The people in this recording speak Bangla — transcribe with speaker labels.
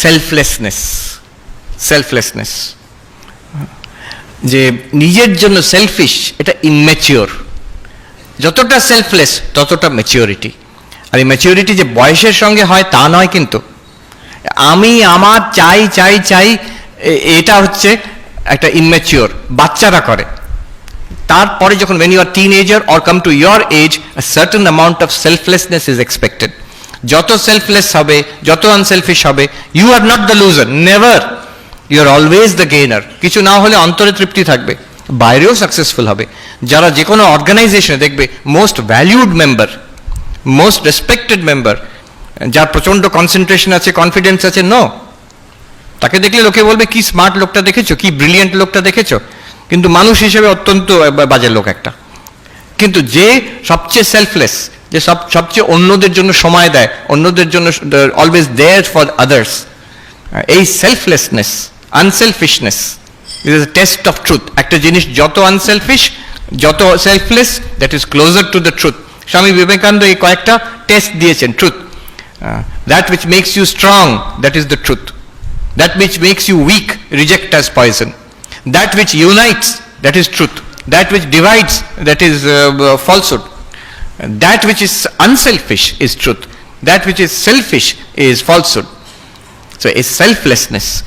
Speaker 1: সেলফলেসনেস সেলফলেসনেস যে নিজের জন্য সেলফিশ এটা ইম্যাচিওর যতটা সেলফলেস ততটা ম্যাচিওরিটি আর এই ম্যাচিওরিটি যে বয়সের সঙ্গে হয় তা নয় কিন্তু। আমি আমার চাই চাই চাই এটা হচ্ছে একটা ইম্যাচিওর বাচ্চারা করে। তারপরে যখন when you are teenager or come to your age a certain amount of selflessness is expected যত সেলফলেস হবে, যত আনসেলফিশ হবে you are not the loser never you are always the gainer কিছু না হলে অন্তরে তৃপ্তি থাকবে, বাইরেও সাকসেসফুল হবে। যারা যে কোনো অর্গানাইজেশনে দেখবে most valued member most respected member যার প্রচণ্ড কনসেন্ট্রেশন আছে কনফিডেন্স আছে নো তাকে দেখলে লোকে বলবে, কি স্মার্ট লোকটা দেখেছ? কি ব্রিলিয়েন্ট লোকটা দেখেছ? কিন্তু মানুষ হিসেবে অত্যন্ত বাজে লোক একটা। কিন্তু যে সবচেয়ে সেলফলেস যে সব সবচেয়ে অন্যদের জন্য সময় দেয় অন্যদের জন্য অলওয়েজ দেয়ার ফর আদার্স এই selflessness unselfishness it is test of truth একটা জিনিস যত আনসেলফিশ যত selfless that is closer to the truth Swami Vivekananda এই কয়েকটা টেস্ট দিয়েছেন truth that which makes you strong that is the truth that which makes you weak reject as poison. That which unites that is truth. That which divides uh, uh, falsehood. That which is unselfish is truth. That which is selfish is falsehood. So a selflessness